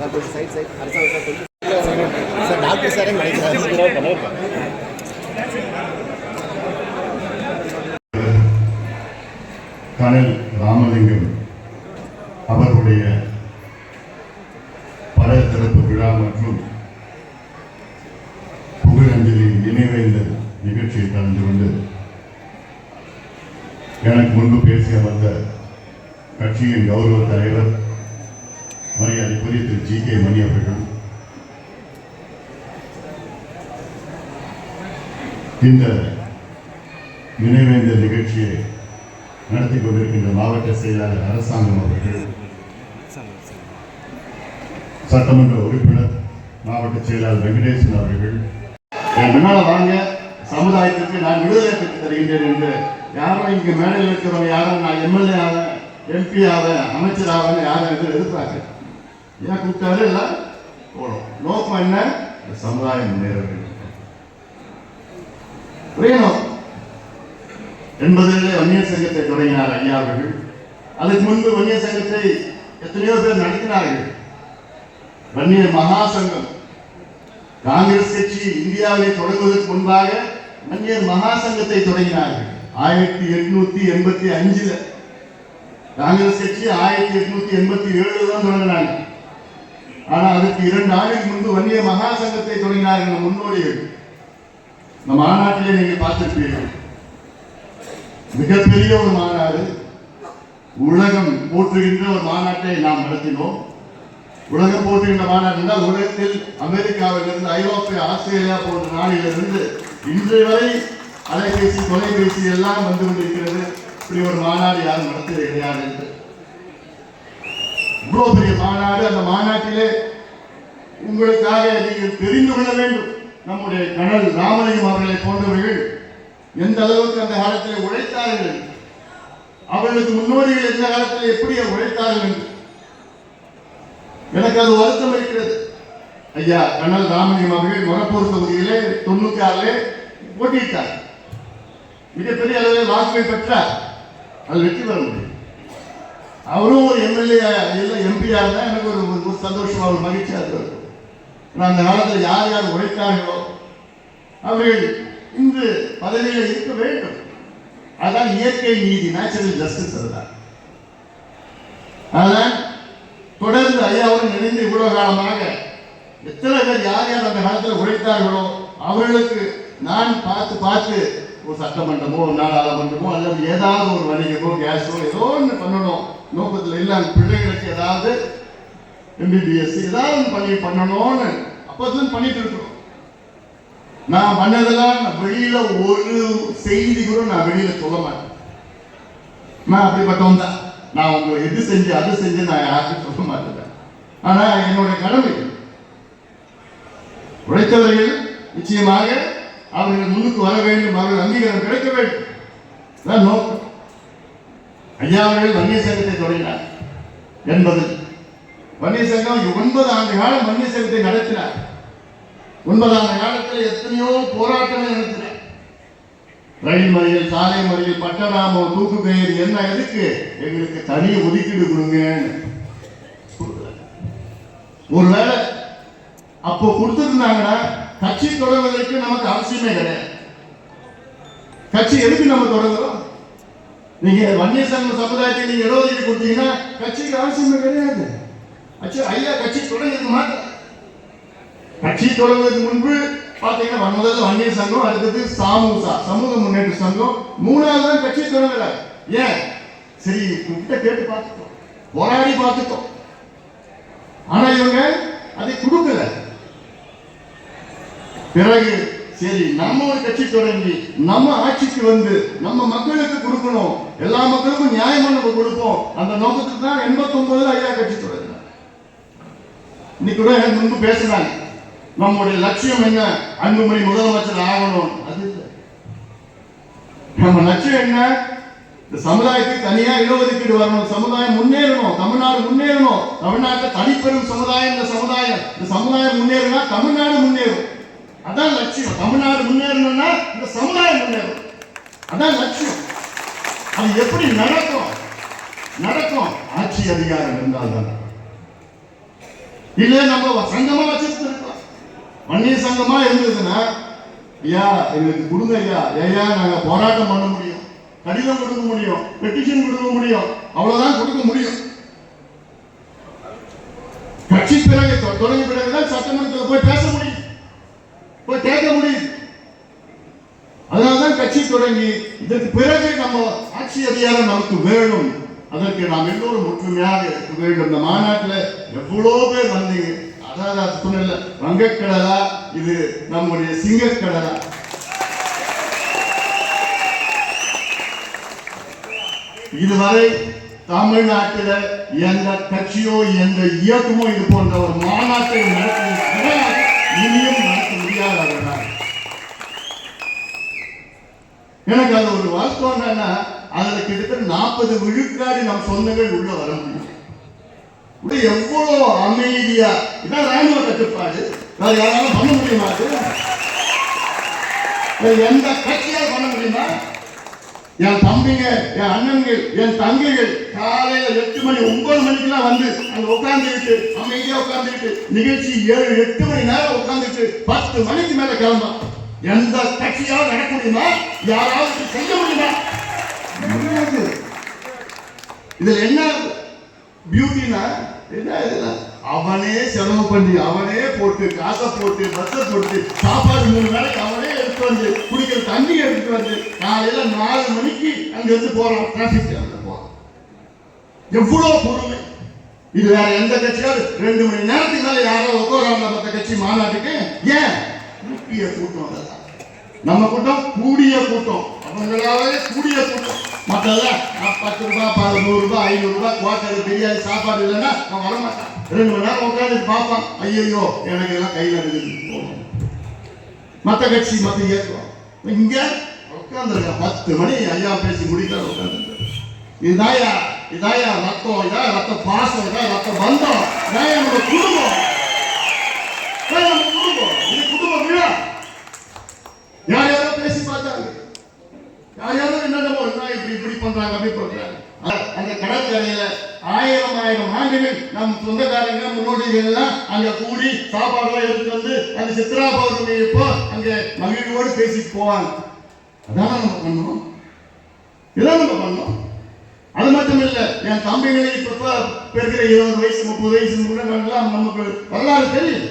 Sir side side ಅರ್ಧ sir doctor sir ಹೆಂಗೆ கட்சியின் கௌரவ தலைவர் மரியாதைக்குரிய திரு ஜி கே மணி அவர்கள். இந்த நினைவேந்தல் நிகழ்ச்சியை நடத்தி கொண்டிருக்கின்ற மாவட்ட செயலாளர் அரசாங்கம் அவர்கள் சட்டமன்ற உறுப்பினர் மாவட்ட செயலாளர் வெங்கடேசன் அவர்கள். என் முன்னால வாங்க சமுதாயத்திற்கு நான் விடுதலை பெற்று தருகின்றேன் என்று யாரும் இங்கு மேடையில் இருக்கிறவங்க யாரும் நான் எம்எல்ஏ ஆக எம்பி ஆவேன் அமைச்சர் ஆவேன் யாரும் எதுவும் எதிர்பார்க்க ஏன் கூப்பிட்டாரு இல்லை போகணும் நோக்கம் என்ன? இந்த சமுதாயம் முன்னேற வேண்டும் ஒரே வன்னியர் சங்கத்தை தொடங்கினார் ஐயா அவர்கள். அதுக்கு முன்பு வன்னியர் சங்கத்தை எத்தனையோ பேர் நடத்தினார்கள். வன்னியர் மகா சங்கம் காங்கிரஸ் கட்சி இந்தியாவிலே தொடங்குவதற்கு முன்பாக வன்னியர் மகா சங்கத்தை தொடங்கினார்கள். ஆயிரத்தி எட்நூத்தி எண்பத்தி அஞ்சுல. காங்கிரஸ் கட்சி ஆயிரத்தி எட்நூத்தி எண்பத்தி ஏழுல தான் தொடங்கினாங்க. ஆனா அதுக்கு இரண்டு ஆண்டுக்கு முன்பு வன்னிய மகா சங்கத்தை தொடங்கினார்கள் என்ற முன்னோடிகள் இந்த மாநாட்டிலே நீங்கள் பார்த்திருப்பீர்கள். மிகப்பெரிய ஒரு மாநாடு. உலகம் போற்றுகின்ற ஒரு மாநாட்டை நாம் நடத்தினோம். உலகம் போற்றுகின்ற மாநாடு என்றால் உலகத்தில் அமெரிக்காவிலிருந்து ஐரோப்பிய ஆஸ்திரேலியா போன்ற நாடுகளிலிருந்து இன்றைய வரை அலைபேசி தொலைபேசி எல்லாம் வந்து கொண்டிருக்கிறது. இப்படி ஒரு மாநாடு யாரும் நடத்தியது கிடையாது என்று. இவ்வளவு பெரிய மாநாடு அந்த மாநாட்டிலே உங்களுக்காக நீங்கள் தெரிந்து கொள்ள வேண்டும். நம்முடைய கனல் ராமலிங்கம் அவர்களை போன்றவர்கள் எந்த அளவுக்கு அந்த காலத்தில் உழைத்தார்கள் அவர்களுக்கு முன்னோடிகள் எந்த காலத்தில் எப்படி உழைத்தார்கள் என்று. எனக்கு அது வருத்தம் இருக்கிறது ஐயா கனல் ராமலிங்கம் அவர்கள் மொரப்பூர் தொகுதியிலே தொண்ணூத்தி ஆறிலே போட்டியிட்டார் மிகப்பெரிய அளவில் வாக்குகள் பெற்றார். அது வெற்றி பெற முடியும். அவரும் ஒரு எம்எல்ஏ இல்லை எம்பியாக இருந்தால் எனக்கு ஒரு ஒரு சந்தோஷமாக ஒரு மகிழ்ச்சியாக இருக்கிறது அந்த காலத்தில் யார் யார் உழைத்தார்களோ அவர்கள் இன்று பதவியில் இருக்க வேண்டும். அதான் இயற்கை நீதி நேச்சுரல் ஜஸ்டிஸ் அதுதான். அதனால் தொடர்ந்து ஐயாவுடன் இணைந்து இவ்வளவு காலமாக எத்தனை பேர் யார் யார் அந்த காலத்தில் உழைத்தார்களோ அவர்களுக்கு நான் பார்த்து பார்த்து ஒரு சட்டமன்றமோ ஒரு நாடாளுமன்றமோ அல்லது ஏதாவது ஒரு வணிகமோ கேஸோ ஏதோ ஒன்று பண்ணணும். நோக்கத்தில் இல்லாமல் பிள்ளைகளுக்கு ஏதாவது எம்பிபிஎஸ் ஏதாவது பண்ணி பண்ணணும்னு அப்போதும் பண்ணிட்டு இருக்கிறோம் நான் பண்ணதெல்லாம் நான் வெளியில ஒரு செய்தி கூட நான் வெளியில சொல்ல மாட்டேன். நான் அப்படிப்பட்டவன் தான். நான் உங்களை எது செஞ்சு அது செஞ்சு நான் யாருக்கும் சொல்ல மாட்டேன். ஆனா என்னுடைய கடமை உழைத்தவர்கள் நிச்சயமாக அவர்கள் முன்னுக்கு வர வேண்டும் அவர்கள் அங்கீகாரம் கிடைக்க வேண்டும். நோக்கம் ஐயா அவர்கள் வன்னிய சங்கத்தை தொடங்கினார் என்பது. வன்னிய சங்கம் ஒன்பது ஆண்டு காலம் வன்னிய சங்கத்தை நடத்தினார். ஒன்பது ஆண்டு காலத்தில் எத்தனையோ போராட்டங்கள் நடத்தினார் ரயில் மறியல் சாலை மறியல் பட்டராமோ தூக்கு பெயர் என்ன எதுக்கு? எங்களுக்கு தனி ஒதுக்கீடு கொடுங்கன்னு. ஒருவேளை அப்போ கொடுத்துருந்தாங்கன்னா கட்சி தொடங்குவதற்கு நமக்கு அவசியமே கிடையாது. கட்சி எதுக்கு நம்ம தொடங்குறோம்? நீங்க வன்னிய சங்க சமுதாயத்தை நீங்க இடஒதுக்கீடு கொடுத்தீங்கன்னா கட்சிக்கு அவசியமே கிடையாது. அச்சு ஐயா கட்சி தொடங்கிருக்க மாட்டேன் கட்சி தொடங்குறதுக்கு முன்பு பாத்தீங்கன்னா முதல்ல வன்னிய சங்கம் அடுத்தது சாமுசா சமூக முன்னேற்ற சங்கம். மூணாவது தான் கட்சி தொடங்குறாரு. ஏன்? சரி கிட்ட கேட்டு பார்த்துட்டோம். போராடி பார்த்துட்டோம். ஆனா இவங்க அதை கொடுக்கல. பிறகு சரி நம்ம ஒரு கட்சி தொடங்கி நம்ம ஆட்சிக்கு வந்து நம்ம மக்களுக்கு கொடுக்கணும். எல்லா மக்களுக்கும் நியாயமா நம்ம கொடுப்போம். அந்த நோக்கத்துக்கு தான் எண்பத்தி ஒன்பதுல ஐயா கட்சி தொடங்கினார். இன்னைக்கு கூட எனக்கு முன்பு பேசினாங்க. நம்முடைய லட்சியம் என்ன? அன்புமணி முதலமைச்சர் ஆகணும். அது இல்லை. நம்ம லட்சியம் என்ன? இந்த சமுதாயத்துக்கு தனியா இடஒதுக்கீடு வரணும். சமுதாயம் முன்னேறணும். தமிழ்நாடு முன்னேறணும். தமிழ்நாட்டில் தனிப்பெரும் சமுதாயம் இந்த சமுதாயம். இந்த சமுதாயம் முன்னேறினா தமிழ்நாடு முன்னேறும். அதான் லட்சியம். தமிழ்நாடு முன்னேறணும்னா இந்த சமுதாயம் முன்னேறும். அதான் லட்சியம். அது எப்படி நடக்கும்? நடக்கும். ஆட்சி அதிகாரம் இருந்தால் தான் இல்ல நம்ம சங்கமா வச்சிருக்கோம் வன்னிய சங்கமா இருந்ததுன்னா ஐயா எங்களுக்கு கொடுங்க ஐயா. ஐயா நாங்க போராட்டம் பண்ண முடியும். கடிதம் கொடுக்க முடியும். பெட்டிஷன் கொடுக்க முடியும். அவ்வளவுதான் கொடுக்க முடியும். கட்சி பிறகு தொ- தொடங்கிய பிறகுதான் சட்டமன்றத்தில் போய் பேச முடியும் போய் கேட்க முடியும் அதனால்தான் கட்சி தொடங்கி இதற்கு பிறகு நம்ம ஆட்சி அதிகாரம் நமக்கு வேணும். அதற்கு நாம் எல்லோரும் ஒற்றுமையாக இருக்க வேண்டும். இந்த மாநாட்டில் எவ்வளோ பேர் வந்தீங்க அதாவது அது சொன்னல வங்கக்கடலா இது நம்முடைய சிங்கக்கடலா. இதுவரை தமிழ்நாட்டில் எந்த கட்சியோ எந்த இயக்கமோ இது போன்ற ஒரு மாநாட்டை நடத்தி இனியும் எனக்கு அது ஒரு வாஸ்தவம் என்னன்னா அதுல கிட்டத்தட்ட நாற்பது விழுக்காடு நம் சொந்தங்கள் உள்ள வர முடியும். எவ்வளவு அமைதியா. இதான் ராணுவ கட்டுப்பாடு. வேற யாராலும் பண்ண முடியுமா எந்த கட்சியால் பண்ண முடியுமா? என் தம்பிங்க என் அண்ணன்கள் என் தங்கைகள் காலையில எட்டு மணி ஒன்பது மணிக்கெல்லாம் வந்து அங்க உட்கார்ந்துக்கிட்டு அமைதியா உட்கார்ந்துக்கிட்டு நிகழ்ச்சி ஏழு எட்டு மணி நேரம் உட்கார்ந்துட்டு பத்து மணிக்கு மேல கிளம்பா எந்த கட்சியால் நடக்க முடியுமா யாராவது செய்ய முடியுமா? முடியாது. இதுல என்ன பியூட்டினா என்ன இதுல அவனே செலவு பண்ணி அவனே போட்டு காசை போட்டு பஸ்ஸை போட்டு சாப்பாடு மூணு வேலைக்கு அவனே எடுத்து வந்து குடிக்கிற தண்ணி எடுத்து வந்து காலையில நாலு மணிக்கு அங்க இருந்து போறோம் டிராபிக் ஜாம்ல போறோம் எவ்வளவு பொறுமை. இது வேற எந்த கட்சியாவது ரெண்டு மணி நேரத்துக்கு மேல யாரோ உட்காராங்க மற்ற கட்சி மாநாட்டுக்கு? ஏன்? கூட்டிய கூட்டம் அதெல்லாம் நம்ம கூட்டம் கூடிய கூட்டம். அவங்களாவே கூடிய கூட்டம். மற்றதுல பத்து ரூபாய் பதினூறு நூறு ரூபாய் ஐநூறு ரூபாய் குவாட்டர் தெரியாது சாப்பாடு இல்லைன்னா அவன் வரமாட்டான் ரெண்டு மணி நேரம் உட்காந்து பார்ப்பான். ஐயோ எனக்கு எல்லாம் கையில் இருக்குது. மற்ற கட்சி மற்ற இயக்கம் இங்க உட்காந்துருக்க பத்து மணி ஐயா பேசி முடிக்கிற உட்காந்துருக்க இதாயா இதாயா ரத்தம் இதா ரத்த பாசம் இதா ரத்த பந்தம். இதாயா நம்ம குடும்பம் இதான் நம்ம குடும்பம் இது குடும்ப விழா யார் யாரோ பேசி பார்த்தாங்க. யார் யாரோ என்னென்னமோ இருந்தா இப்படி இப்படி பண்றாங்க அப்படி பண்றாங்க. அ- அந்த கடற்கரையில ஆயிரம் ஆயிரம் ஆண்டுகள் நம் சொந்தக்காரங்க முன்னோடிகள் எல்லாம் அங்க கூடி சாப்பாடுலாம் எடுத்து வந்து அந்த சித்ரா பௌர்ணமி இப்போ அங்க மகிழ்வோடு பேசிட்டு போவாங்க. அதான் நம்ம பண்ணணும்? இதான் நம்ம பண்ணோம் அது மட்டும் இல்ல என் தம்பிகளை இப்ப பெருகிற இருபது வயசு முப்பது வயசு முன்னாடிலாம் நமக்கு வரலாறு தெரியும்.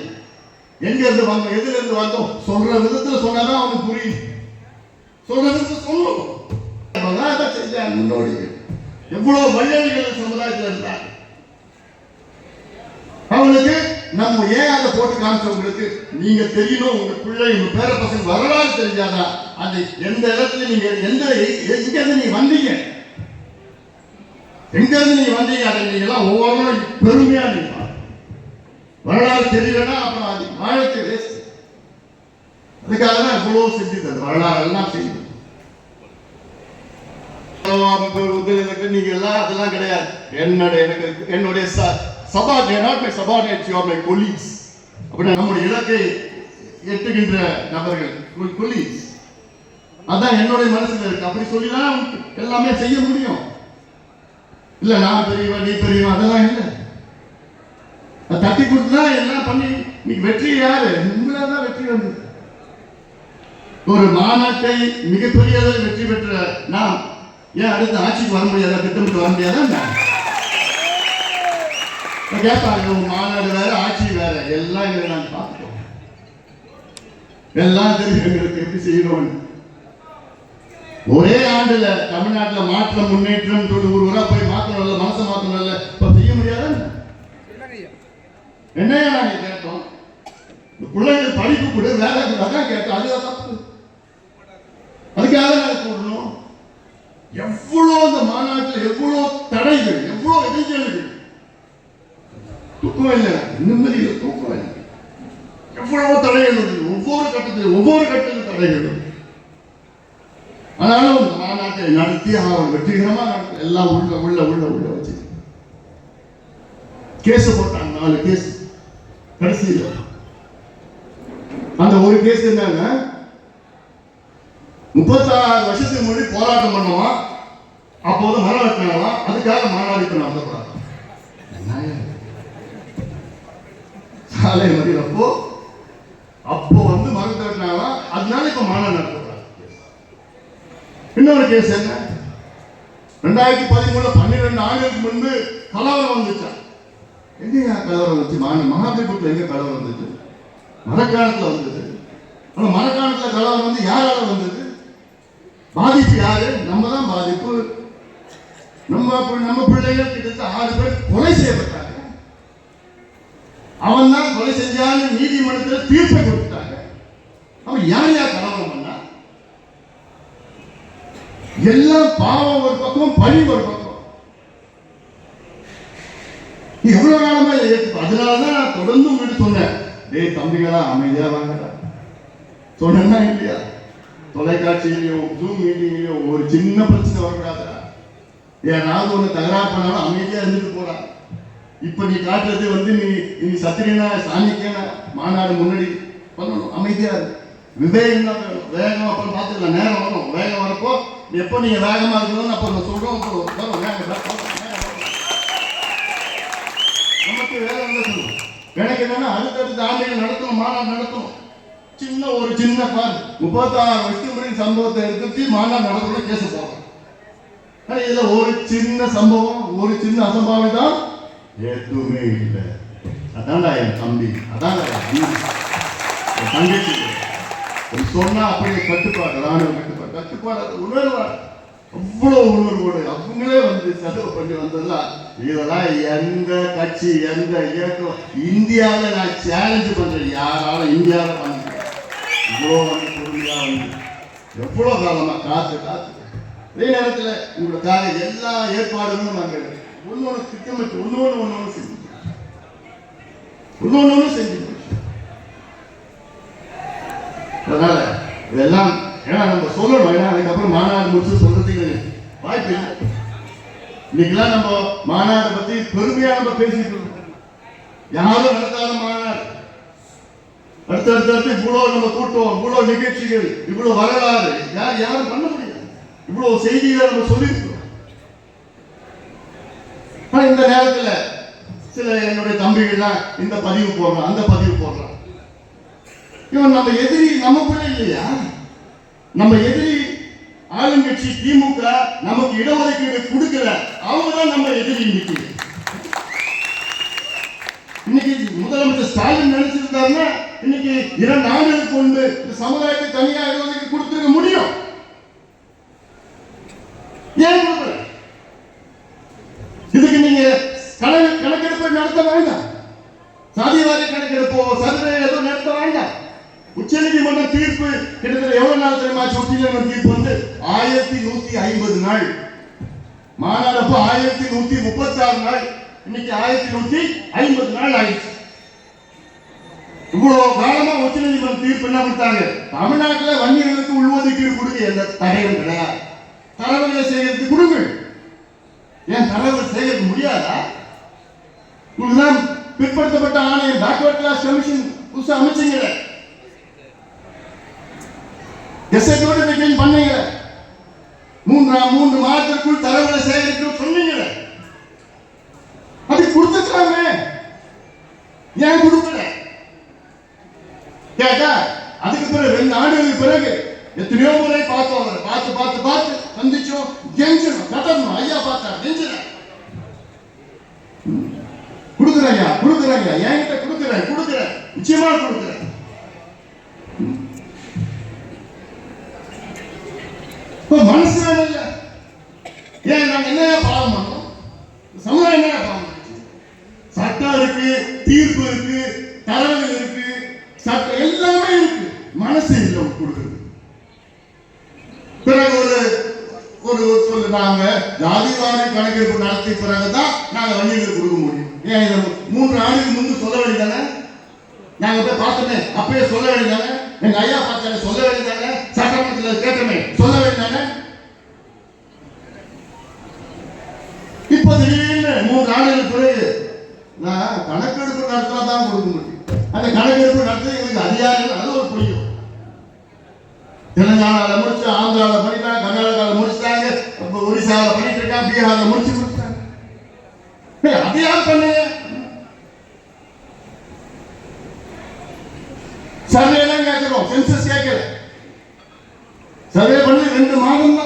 எங்க இருந்து வந்தோம் எதுல இருந்து வந்தோம்? சொல்ற விதத்துல சொன்னாதான் அவனுக்கு புரியுது. சொல்ற விதத்துல சொல்லணும் அவங்கதான் செஞ்சாங்க முன்னோடிகள் எவ்வளவு வள்ளல்கள் சமுதாயத்தில் இருந்தாங்க. அவங்களுக்கு நம்ம ஏன் அதை போட்டு காமிச்சவங்களுக்கு நீங்க தெரியணும் உங்க பிள்ளை உங்க பேர பசங்க வரலாறு தெரிஞ்சாதான் அந்த எந்த இடத்துல நீங்க எந்த எங்க இருந்து நீங்க வந்தீங்க? எங்க இருந்து நீங்க வந்தீங்க? அதை நீங்க எல்லாம் ஒவ்வொரு பெருமையா நீங்க வரலாறு தெரியலன்னா அப்புறம் அது வாழ்க்கை வேஸ்ட் அதுக்காக தான் இவ்வளவு செஞ்சது அந்த வரலாறு எல்லாம் செய்யுது நீங்க எல்லாம் அதெல்லாம் கிடையாது. என்னுடைய எனக்கு என்னுடைய சபா not my subordinate you my colleagues அப்படி நம்முடைய இலக்கை எட்டுகின்ற நபர்கள் கொலீக்ஸ் அதான் என்னுடைய மனசுல இருக்கு. அப்படி சொல்லி தான் எல்லாமே செய்ய முடியும். இல்ல நான் பெரியவன் நீ பெரியவன் அதெல்லாம் இல்லை. தட்டி கொடுத்தா எல்லாம் பண்ணி இன்னைக்கு வெற்றி யாரு? உங்களா தான் வெற்றி வந்தது. ஒரு மாநாட்டை மிகப்பெரிய வெற்றி பெற்ற நாம் ஏன் அடுத்த ஆட்சிக்கு வர முடியாதா திட்டமிட்டு வர முடியாதா கேட்பாங்க உங்க மாநாடு வேற ஆட்சி வேற எல்லாம் இதை நான் பார்த்துட்டோம். எல்லாம் தெரியும் எங்களுக்கு எப்படி செய்யணும்னு. ஒரே ஆண்டுல தமிழ்நாட்டுல மாற்றம் முன்னேற்றம் ஒரு ஊரா போய் மாத்தணும்ல மனசை மாத்தணும்ல இப்ப என்னையா நாங்க கேட்டோம் இந்த பிள்ளைங்க படிப்பு கூட வேலை கொடு கேட்டோம் அது தப்பு. அதுக்காக நாங்க போடணும்? எவ்வளோ அந்த மாநாட்டில் எவ்வளோ தடைகள் எவ்வளோ இடைஞ்சல்கள் தூக்கம் இல்லை நிம்மதியில் தூக்கம் இல்லை. எவ்வளவு தடைகள் ஒவ்வொரு கட்டத்திலும் ஒவ்வொரு கட்டத்திலும் தடைகள் ஆனாலும் இந்த மாநாட்டை நடத்தி அவர் வெற்றிகரமா நடத்தி எல்லாம் உள்ள உள்ள உள்ள உள்ள வச்சு கேஸ் போட்டாங்க நாலு கேஸ் கடைசியில். அந்த ஒரு கேஸ் என்னங்க முப்பத்தாறு வருஷத்துக்கு முன்னாடி போராட்டம் பண்ணுவோம் அப்போது மரம் வெட்டினாங்களாம் அதுக்காக மாநாடு இப்ப நடத்தக்கூடாது சாலை மறியலப்போ அப்போ வந்து மரத்தை வெட்டினாங்களாம் அதனால இப்ப மாநாடு நடத்தக்கூடாது இன்னொரு கேஸ் என்ன? ரெண்டாயிரத்தி பதிமூணுல பன்னிரெண்டு ஆண்டுகளுக்கு முன்பு கலவரம் வந்துச்சா எங்கேயா கலவரம் வந்துச்சு? மாநில மகாபலிபுரத்துல எங்கே கலவரம் வந்துச்சு? மரக்காலத்தில் வந்தது ஆனால் மரக்காலத்தில் கலவரம் வந்து யாரால வந்தது? பாதிப்பு யாரு? நம்ம தான் பாதிப்பு. நம்ம நம்ம பிள்ளைகள் கிட்டத்தட்ட ஆறு பேர் கொலை செய்யப்பட்டாங்க. அவன் தான் கொலை செஞ்சான்னு நீதிமன்றத்தில் தீர்ப்பை கொடுத்தாங்க அவன் யார் யார் கலவரம் பண்ணா? எல்லாம் பாவம் ஒரு பக்கம் பழி ஒரு பக்கம். இவ்வளவு காலமா அதனாலதான் நான் தொடர்ந்து உங்ககிட்ட சொன்னேன். டேய் தம்பிகளா அமைதியா வாங்கடா. சொன்னா இல்லையா? தொலைக்காட்சியிலையும் ஜூம் மீட்டிங்லயோ ஒரு சின்ன பிரச்சனை வரக்கூடாதுடா. ஏதாவது ஒண்ணு தகராறு பண்ணாலும் அமைதியா இருந்துட்டு போடா. இப்ப நீ காட்டுறது வந்து நீ நீ சத்திரியனா சாணிக்கேனா மாநாடு முன்னாடி பண்ணணும். அமைதியா இரு. விவேகம் தான் வேணும். வேகம் அப்புறம் பார்த்துக்கலாம். நேரம் வரும். வேகம் வரப்போ எப்போ நீங்க வேகமா இருக்கணும்னு அப்போ நான் சொல்றோம் அப்புறம் வரும். வேகம் வரும், வரும், நேரம் வரும். நமக்கு வேலை என்ன எனக்கு என்னன்னா அடுத்தடுத்த ஆண்டுகள் நடத்தணும் மாநாடு நடத்தணும் சின்ன ஒரு சின்ன பார். முப்பத்தாறு வருஷத்துக்கு முன்னாடி சம்பவத்தை எடுத்து மாநாடு நடத்தணும் கேஸ் போறோம் ஆனா இதுல ஒரு சின்ன சம்பவம் ஒரு சின்ன அசம்பாவிதம் எதுவுமே இல்லை. அதான்டா என் தம்பி அதான்டா தங்கச்சி. சொன்னா அப்படியே கட்டுப்பாடு. ராணுவ கட்டுப்பாடு. கட்டுப்பாடு அது உணர்வாடு அவ்வளோ உணர்வோடு அவங்களே வந்து செலவு பண்ணி வந்ததெல்லாம் இதெல்லாம் எந்த கட்சி எந்த இயக்கம் இந்தியாவில் நான் சேலஞ்சு பண்ணுறேன் யாராலும் இந்தியாவில் பண்ண இவ்வளோ வந்து பொறுமையாக வந்து எவ்வளோ காலமாக காத்து காத்து. அதே நேரத்தில் உங்களுக்காக எல்லா ஏற்பாடுகளும் நாங்கள் ஒன்று ஒன்று திட்டமிட்டு ஒன்று ஒன்று ஒன்று ஒன்று செஞ்சு ஒன்று ஒன்று ஒன்று செஞ்சு அதனால் இதெல்லாம் ஏன்னா நம்ம சொல்லணும். ஏன்னா அதுக்கப்புறம் மாநாடு முடிச்சு சொல்றதுக்கு வாய்ப்பு இல்லை. இன்னைக்கெல்லாம் நம்ம மாநாட்டை பத்தி பெருமையா நம்ம பேசிட்டு இருக்கோம். யாரும் நடத்தாத மாநாடு. அடுத்த அடுத்து இவ்வளவு நம்ம கூட்டம் இவ்வளவு நிகழ்ச்சிகள் இவ்வளவு வரலாறு. யார் யாரும் பண்ண முடியாது. இவ்வளவு செய்திகளை நம்ம சொல்லியிருக்கோம். இந்த நேரத்துல சில என்னுடைய தம்பிகள்லாம் இந்த பதிவு போடுறான் அந்த பதிவு போடுறான். இவன் நம்ம எதிரி நமக்குள்ள இல்லையா? நம்ம எதிரி ஆளுங்கட்சி திமுக நமக்கு இடஒதுக்கீடு கொடுக்கல. அவங்கதான் நம்ம எதிரி இன்னைக்கு. இன்னைக்கு முதலமைச்சர் ஸ்டாலின் நினைச்சிருந்தாருன்னா இன்னைக்கு இரண்டு ஆண்டுகளுக்கு முன்பு இந்த சமுதாயத்தை தனியா இடஒதுக்கீடு கொடுத்துருக்க முடியும். ஏன் இதுக்கு நீங்க கணக்கெடுப்பு நடத்த வேண்டாம். சாதிவாரி கணக்கெடுப்போ சர்வே ஏதோ நடத்த வேண்டாம். உச்சநீதிமன்ற தீர்ப்பு கிட்டத்தட்ட எவ்வளவு நாள் தெரியுமா? உச்சநீதிமன்ற தீர்ப்பு வந்து ஆயிரத்தி நூத்தி ஐம்பது நாள். மாநாடு ஆயிரத்தி நூத்தி முப்பத்தி ஆறு நாள். இன்னைக்கு ஆயிரத்தி நூத்தி ஐம்பது நாள் ஆயிடுச்சு. இவ்வளவு காலமா உச்சநீதிமன்ற தீர்ப்பு என்ன கொடுத்தாங்க தமிழ்நாட்டுல வன்னியர்களுக்கு உள்ஒதுக்கீடு கொடுக்க எந்த தடையும் கிடையாது. தரவுகளை சேகரித்து கொடுங்கள். ஏன் தரவுகள் சேகரிக்க முடியாதா? இதுதான் பிற்படுத்தப்பட்ட ஆணையம் பேக்வர்ட் கிளாஸ் கமிஷன் புதுசா அமைச்சீங்க எஸ்ஐ நோட்டிபிகேஷன் பண்ணீங்க மூன்றாம் மூன்று மாதத்திற்குள் தரவுகளை சேகரிக்க சொன்னீங்க அது கொடுத்துக்கலாமே ஏன் கொடுக்கல? கேட்டா அதுக்கு பிறகு ரெண்டு ஆண்டுகளுக்கு பிறகு எத்தனையோ முறை பார்த்தோம் அவரை. பார்த்து பார்த்து பார்த்து சந்திச்சோம் கெஞ்சணும் கட்டணும் ஐயா பார்த்தா கெஞ்சினேன் கொடுக்குறேன் ஐயா கொடுக்குறேன் ஐயா. என்கிட்ட கொடுக்குறேன் கொடுக்குறேன். நிச்சயமா கொடுக்குறேன். கொடுக்க சொல்லுறாங்க ஜாதிவாரி கணக்கெடுப்பு நடத்திய பிறகுதான் நாங்க வண்டிகளுக்கு கொடுக்க முடியும். ஏன் இதை மூன்று ஆண்டுக்கு முன்பு சொல்ல வேண்டியதானே? நாங்க போய் பார்த்தோமே அப்பயே சொல்ல வேண்டியதானே? எங்க ஐயா பார்த்தாரு சொல்ல வேண்டியதானே? சட்டமன்றத்தில் கேட்டோமே சொல்ல வேண்டியதானே? இப்ப திடீர்னு மூன்று ஆண்டுகளுக்கு பிறகு நான் கணக்கெடுப்பு நடத்தினா தான் கொடுக்க முடியும். அந்த கணக்கெடுப்பு நடத்த எங்களுக்கு அதிகாரம் அது ஒரு புரியும். தெலுங்கானால முடிச்சு ஆந்திராவில் பண்ணிட்டாங்க கர்நாடகாவில் முடிச்சு ஒரிசாவில் பண்ணிட்டு இருக்காங்க பீகாரில் முடிச்சு முடிச்சிட்டாங்க ஏய், அது யார் பண்ணுங்க சர்வே எல்லாம் கேட்கிறோம் சென்சஸ் கேட்கல சர்வே பண்ணி ரெண்டு மாதம்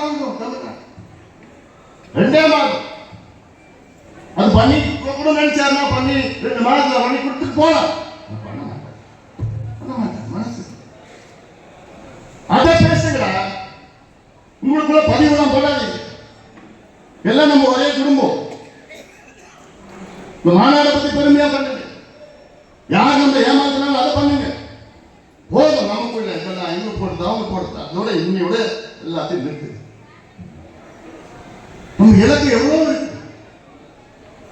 இலக்கு எவ்வளவு இருக்கு?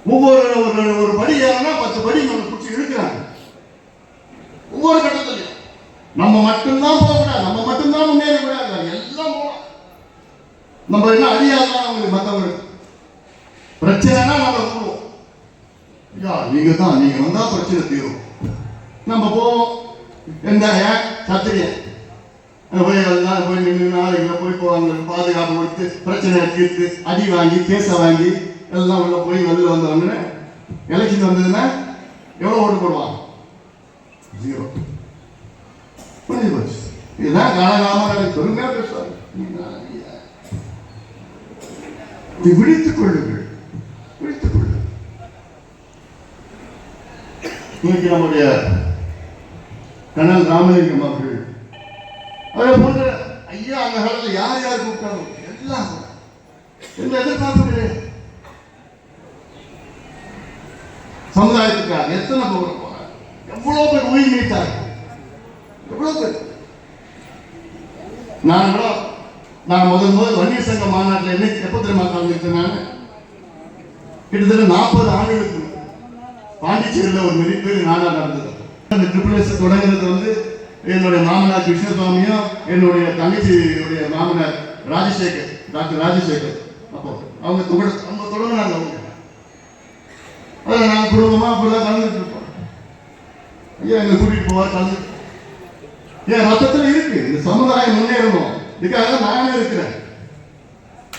ஒவ்வொரு ஒரு ஒரு படி ஏறினா பத்து படி நம்ம பிடிச்சி இழுக்கிறாங்க. ஒவ்வொரு கட்டத்திலையும். நம்ம மட்டும்தான் போகக்கூடாது. நம்ம மட்டும்தான் முன்னேறக்கூடாது எல்லாம் போகலாம். நம்ம என்ன அறியாதான் அவங்களுக்கு மற்றவங்களுக்கு பிரச்சனைனா நம்ம கூடுவோம் ஐயா நீங்க தான் நீங்க வந்தா பிரச்சனை தீரும். நம்ம போவோம். எந்த சத்திரியன் போய் எல்லாம் போய் நின்று நாளைக்கு போய் போவாங்க பாதுகாப்பு கொடுத்து பிரச்சனையை தீர்த்து அடி வாங்கி கேச வாங்கி எல்லாம் உள்ள போய் வெளில வந்தவங்க எலெக்ஷன் வந்ததுன்னா எவ்வளோ ஓட்டு போடுவாங்க? ஜீரோ புரிஞ்சு போச்சு. இதுதான் காலகாலமாக எனக்கு பெருமையாக பேசுவாங்க. விழித்துக் கொள்ளுங்கள். விழித்துக் கொள்ளுங்கள். இன்னைக்கு நம்முடைய கண்ணன் ராமலிங்கம் அவர்கள் போன்ற ஐயா அந்த காலத்துல யார் யார் கூப்பிட்டாலும் எல்லாம் என்ன எதிர்பார்ப்பு சமுதாயத்துக்காக எத்தனை பேர் போறாங்க? எவ்வளவு பேர் உயிர் நீத்தாங்க? எவ்வளவு பேர்? நான் கூட நான் முதல் முதல் வன்னிய சங்க மாநாட்டில் என்ன எப்போ தெரியுமா கலந்துருக்கேன் நான்? கிட்டத்தட்ட நாற்பது ஆண்டுகளுக்கு பாண்டிச்சேரியில் ஒரு மிகப்பெரிய நாடகம் நடந்தது அந்த ட்ரிபிள் எஸ் தொடங்குறது வந்து என்னுடைய மாமனார் கிருஷ்ணசுவாமியும் என்னுடைய தங்கச்சியுடைய மாமனார் ராஜசேகர் டாக்டர் ராஜசேகர். அப்போ அவங்க துவட அவங்க தொடங்கினாங்க அவங்க. அதில் நாங்கள் குடும்பமாக அப்படிதான் கலந்துட்டு இருப்போம் ஐயா எங்களை கூட்டிகிட்டு போவார் கலந்து என் ரத்தத்தில் இருக்கு. இந்த சமுதாயம் முன்னேறணும். இதுக்காக நானே இருக்கிறேன்.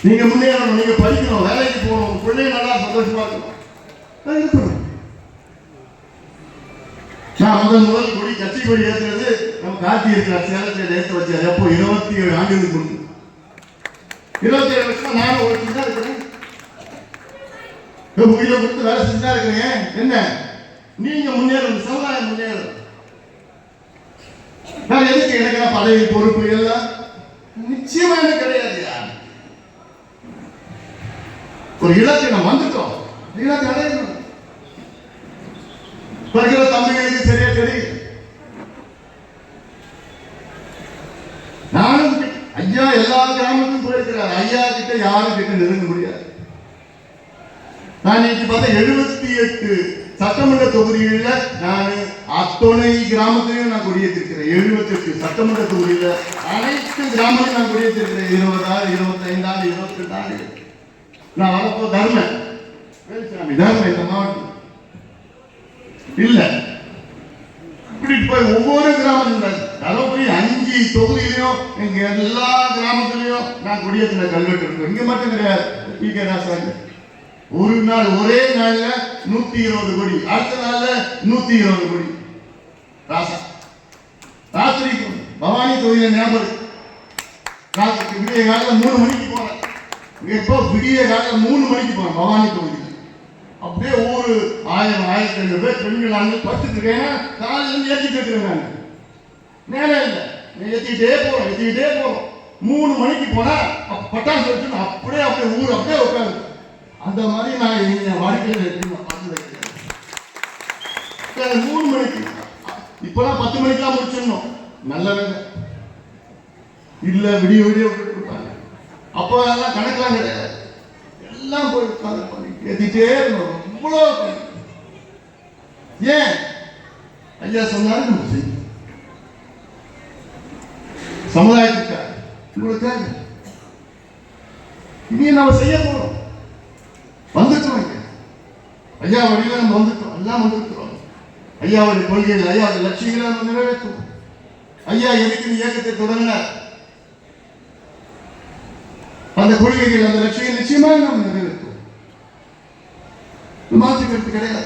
நீங்க முன்னேறணும் நீங்க படிக்கணும் வேலைக்கு போகணும். பிள்ளைங்க நல்லா சந்தோஷமா இருக்கணும். நான் இருக்கணும் நான் முதல் முதல் கொடி கட்சி கொடி ஏற்றுறது நம்ம கார்த்தி இருக்கிறார் சேலத்தில் ஏற்ற வச்சார் எப்போ இருபத்தி ஏழு ஆண்டுகளுக்கு முன்பு. இருபத்தி ஏழு வருஷம் நானும் ஒழிச்சு தான் இருக்கிறேன். உயிரை கொடுத்து வேலை செஞ்சு தான் இருக்கிறேன். என்ன? நீங்க முன்னேறணும் சமுதாயம் முன்னேறணும். நான் எதுக்கு எனக்கு பதவி பொறுப்பு எல்லாம்? நிச்சயமா எனக்கு கிடையாதுயா ஒரு இலக்கு நம்ம வந்துட்டோம் இலக்கு அடையணும் தம்பிகள் தம்பிகளுக்கு சரியா தெரியும் நானும் ஐயா எல்லா கிராமத்துக்கும் போயிருக்கிறார். ஐயா கிட்ட யாரும் கிட்ட நெருங்க முடியாது. நான் இன்னைக்கு பார்த்தா எழுபத்தி எட்டு சட்டமன்ற தொகுதிகளில் நான் அத்துணை கிராமத்திலையும் நான் குடியேற்றிருக்கிறேன். எழுபத்தி எட்டு சட்டமன்ற தொகுதியில் அனைத்து கிராமத்தையும் நான் குடியேற்றிருக்கிறேன். இருபதாறு இருபத்தைந்தாறு இருபத்தி ரெண்டாறு நான் வளர்ப்போம் தர்மன் வேலுசாமி தர்மன் இந்த மாவட்டம் இல்ல. இப்படி போய் ஒவ்வொரு கிராமத்தில் தருமபுரி அஞ்சு தொகுதியிலையும் எங்க எல்லா கிராமத்திலையும் நான் குடியேற்றின கல்வெட்டு இருக்கும். இங்க மட்டும் கிடையாது. பி கே ராசாங்க ஒரு நாள் ஒரே நாள்ல நூத்தி இருபது கோடி. அடுத்த நாள்ல நூத்தி இருபது கோடி. ராசா. ராத்திரி பவானி தொகுதியில ஞாபகம் விடிய காலையில மூணு மணிக்கு போனேன். எப்போ விடிய காலையில மூணு மணிக்கு போனேன் பவானி தொகுதி அப்படியே ஊரு ஆயிரம் ஆயிரத்தி ஐநூறு பேர் பெண்கள் அங்கே படுத்துட்டு இருக்கேன் இருந்து ஏற்றிட்டு இருக்கிறேன் மேலே நேரம் இல்லை. நீ ஏற்றிக்கிட்டே போகிறோம் ஏற்றிக்கிட்டே போகிறோம் மூணு மணிக்கு போனால் அப்ப பட்டாசு வச்சு அப்படியே அப்படியே ஊர் அப்படியே உட்காந்து அந்த மாதிரி நான் என் வாழ்க்கையில் இருக்கு நான் பார்த்தது மூணு மணிக்கு. இப்போலாம் பத்து மணிக்கெலாம் முடிச்சிடணும். நல்ல வேலை இல்லை விடிய விடிய விட்டுட்டு அப்போ அதெல்லாம் கணக்கெலாம் கிடையாது எல்லாம் போய் உட்காந்து பண்ணி ஏத்திட்டே இருந்தோம் இவ்வளோ ஏன்? ஐயா சொன்னாரு நம்ம செய்யும் சமுதாயத்துக்காக உங்களுக்காக இனி நம்ம செய்ய போறோம். வந்துட்டோம் இங்க ஐயா வழியில நம்ம வந்துட்டோம். எல்லாம் வந்திருக்கிறோம் ஐயாவுடைய கொள்கைகள் ஐயாவுடைய லட்சியங்களை நம்ம நிறைவேற்றுவோம். ஐயா எதுக்கு இயக்கத்தை தொடங்கினார் அந்த கொள்கைகள் அந்த லட்சியம் நிச்சயமாக நம்ம நிறைவேற்றும் இது கிடையாது.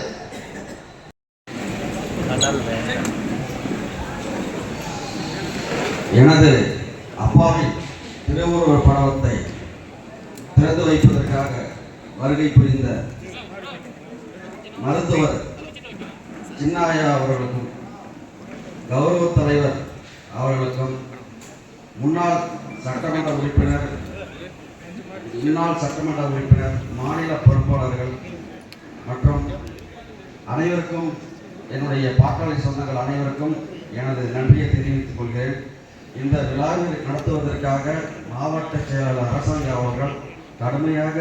எனது அப்பாவின் திருவுருவ படவத்தை திறந்து வைப்பதற்காக வருகை புரிந்த மருத்துவர் சின்னாயா அவர்களுக்கும் கௌரவ தலைவர் அவர்களுக்கும் முன்னாள் சட்டமன்ற உறுப்பினர் முன்னாள் சட்டமன்ற உறுப்பினர் மாநில பொறுப்பாளர்கள் மற்றும் அனைவருக்கும் என்னுடைய பாட்டாளி சொந்தங்கள் அனைவருக்கும் எனது நன்றியை தெரிவித்துக் கொள்கிறேன். இந்த விழாவை நடத்துவதற்காக மாவட்ட செயலாளர் அரசாங்க அவர்கள் கடுமையாக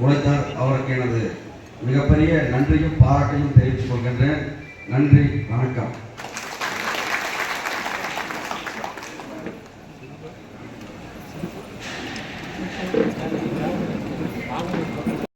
உழைத்தார். அவருக்கு எனது மிகப்பெரிய நன்றியும் பாராட்டையும் தெரிவித்துக் கொள்கின்றேன். நன்றி வணக்கம்.